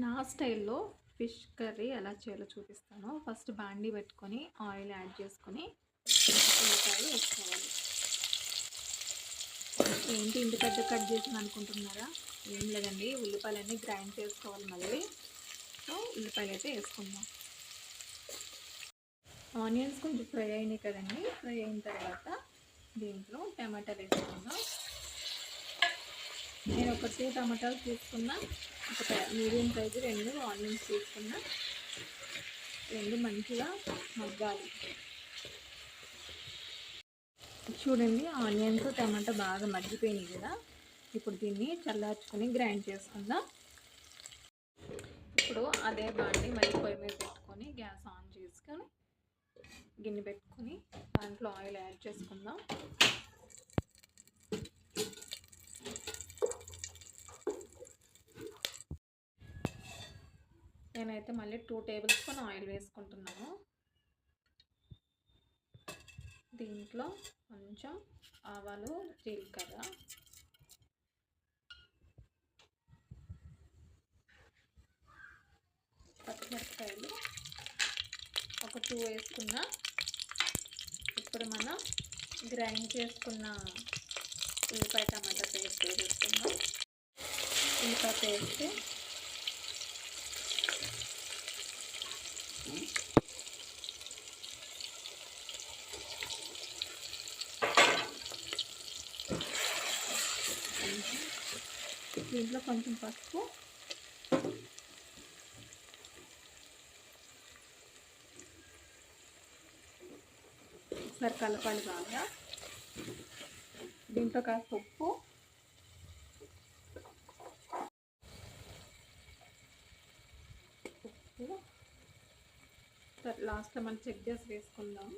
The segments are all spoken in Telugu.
నా స్టైల్లో ఫిష్ కర్రీ ఎలా చేయాలో చూపిస్తాను. ఫస్ట్ బాండీ పెట్టుకొని ఆయిల్ యాడ్ చేసుకొని ఉల్లిపాయలు వేసుకోవాలి. ఏంటి ఇంటి పెద్ద కట్ చేసిన అనుకుంటున్నారా? ఏం లేదండి ఉల్లిపాయలన్నీ గ్రైండ్ చేసుకోవాలి మళ్ళీ. సో ఉల్లిపాయలు అయితే వేసుకుందాం. ఆనియన్స్ కొంచెం ఫ్రై అయినాయి కదండి. ఫ్రై అయిన తర్వాత దీంట్లో టమాటాలు వేసుకుందాం. నేను ఒక టూ టమాటాలు తీసుకున్నా. ఒక మీడియం సైజు రెండు ఆనియన్స్ తీసుకున్నా. రెండు మంచిగా మగ్గాలి. చూడండి ఆనియన్స్ టమాటా బాగా మగ్గిపోయినాయి కదా. ఇప్పుడు దీన్ని చల్లార్చుకొని గ్రైండ్ చేసుకుందాం. ఇప్పుడు అదే బాండి మళ్ళీ పొయ్యి మీద పెట్టుకొని గ్యాస్ ఆన్ చేసుకొని గిన్నె పెట్టుకొని దాంట్లో ఆయిల్ యాడ్ చేసుకుందాం. నేనైతే మళ్ళీ టూ టేబుల్ స్పూన్ ఆయిల్ వేసుకుంటున్నాను. దీంట్లో కొంచెం ఆవాలు జీలకర్ర. పచ్చిమిరపకాయలు. ఒక టూ వేసుకున్న. ఇప్పుడు మనం గ్రైండ్ చేసుకున్న ఉల్లిపాయ టమాటా పేస్ట్ వేసుకుందాం. ఉల్లిపాయ పేస్ట్ దీంట్లో కొంచెం పసుపు. ఒకసారి కలపాలి బాగా. దీంట్లో కాస్త ఉప్పు. ఉప్పు. లాస్ట్లో మనం చెక్ చేసి వేసుకుందాం.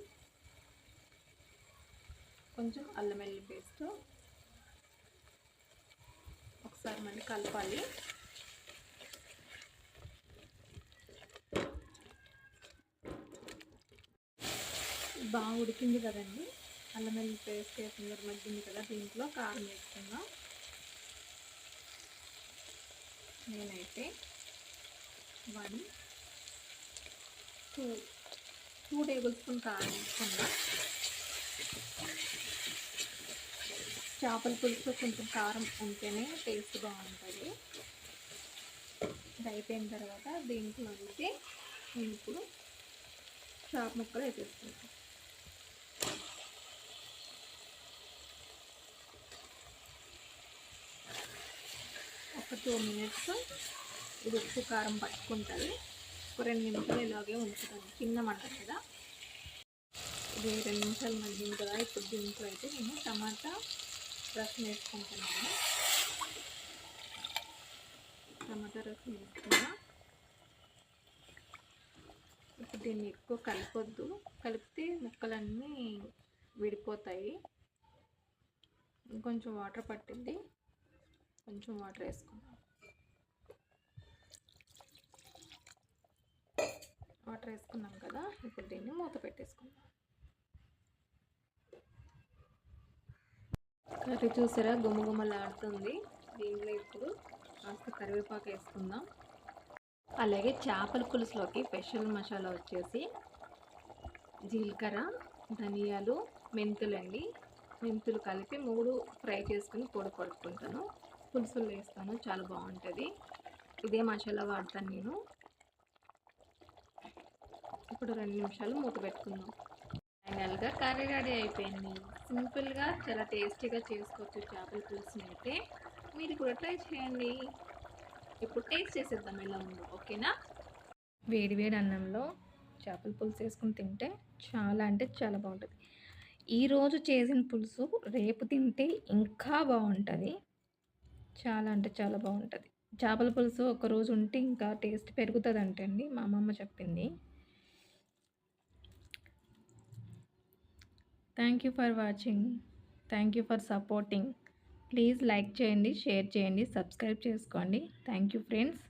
కొంచెం అల్లం వెల్లి పేస్ట్. ఒకసారి మళ్ళీ కలపాలి. బాగా ఉడికింది కదండి. అల్లం వెల్లి పేస్ట్ వేసిన మగ్గింది కదా దీంట్లో కారం వేసుకుందాం. నేనైతే one two two tablespoon కారం వేసుకుందాం. చేపల పులుసు కొంచెం కారం ఉంటేనే టేస్ట్ బాగుంటుంది. ఇది అయిపోయిన తర్వాత దీంట్లో అయితే నేను ఇప్పుడు చేప ముక్కలు వేసేసుకుంటాను. ఒక టూ మినిట్స్ ఇది ఉప్పు కారం పట్టుకుంటుంది ఒక రెండు నిమిషాలు ఇలాగే ఉంచుతాను. చిన్న మంట కదా. ఇది రెండు నిమిషాలు మగ్గింది కదా. ఇప్పుడు దీంట్లో అయితే నేను టమాటా రసం వేసుకుంటున్నాను టమాటా రసం వేసుకున్నా. ఇప్పుడు దీన్ని ఎక్కువ కలిపొద్దు. కలిపితే ముక్కలన్నీ విడిపోతాయి. ఇంకొంచెం వాటర్ పట్టింది కొంచెం వాటర్ వేసుకున్నాం వాటర్ వేసుకున్నాం కదా ఇప్పుడు దీన్ని మూత పెట్టేసుకుందాం. కర్రీ చూసారా గుమగుమలాడుతుంది. దీంట్లో ఇప్పుడు కాస్త కరివేపాకు వేసుకుందాం. అలాగే చేపల పులుసులోకి స్పెషల్ మసాలా వచ్చేసి జీలకర్ర ధనియాలు మెంతులండి. మెంతులు కలిపి మూడు ఫ్రై చేసుకుని పొడి కొడుకుంటాను పులుసులు వేస్తాను చాలా బాగుంటుంది. ఇదే మసాలా వాడతాను నేను. ఇప్పుడు రెండు నిమిషాలు మూత పెట్టుకుందాం. ఫైనల్గా కర్రీ రెడీ అయిపోయింది. సింపుల్గా చాలా టేస్టీగా చేసుకోవచ్చు చేపల పులుసుని అయితే మీరు కూడా ట్రై చేయండి. ఇప్పుడు టేస్ట్ చేసేద్దాం ఎలా ఉందో ఓకేనా? వేడి వేడి అన్నంలో చేపల పులుసు వేసుకుని తింటే చాలా అంటే చాలా బాగుంటుంది. ఈరోజు చేసిన పులుసు రేపు తింటే ఇంకా బాగుంటుంది. చాలా అంటే చాలా బాగుంటుంది. చేపల పులుసు ఒకరోజు ఉంటే ఇంకా టేస్ట్ పెరుగుతుంది అంటండి మా అమ్మమ్మ చెప్పింది. Thank you for watching thank you for supporting please like చేయండి షేర్ చేయండి సబ్స్క్రైబ్ చేసుకోండి. Thank you friends